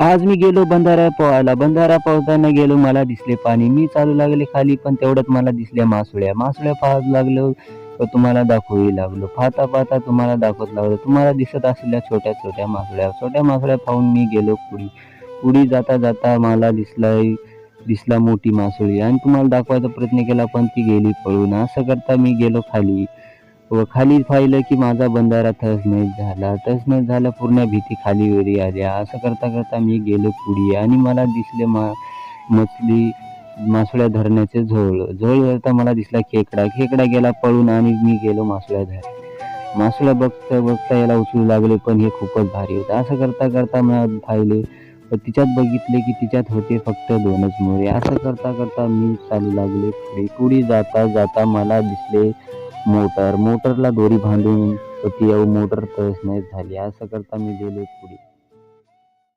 आज मी गेलो बंधारा पोहायला. बंधारा पोहताना गेलो मला दिसले पाणी. मी चालू लागले खाली पण तेवढ्यात मला दिसल्या मासुळ्या. मासुळ्या पाहत लागलो व तुम्हाला दाखवू लागलो. पाहता पाहता तुम्हाला दाखवत लागलो. तुम्हाला दिसत असलेल्या छोट्या छोट्या मासुळ्या. छोट्या मासुळ्या पाहून मी गेलो पुढी. पुढी जाता जाता मला दिसला दिसला मोठी मासुळी. आणि तुम्हाला दाखवायचा प्रयत्न केला पण ती गेली पळून. असं करता मी गेलो खाली. व खाली पाहिलं की माझा बंधारा तहसनैस झाला. तहसनैस झाला पूर्ण भीती खाली वरी आल्या असं करता करता मी गेलो पुढे आणि मला दिसले मा मछली मासुळ्या धरण्याचे झोळ. झोळ धरता मला दिसला खेकडा. खेकडा गेला पळून आणि मी गेलो मासुळ्या धर मासोळ्या बघता बघता याला उचलू लागले पण हे खूपच भारी होतं. असं करता करता मला पाहिले व तिच्यात बघितले की तिच्यात होते फक्त दोनच मोरे. असं करता करता मी चालू लागले पुढे. पुढे जाता जाता मला दिसले मोटर मोटरला दोरी बांधून ती मोटर तहस नाही झाली. असं करता मी गेलो पुढे.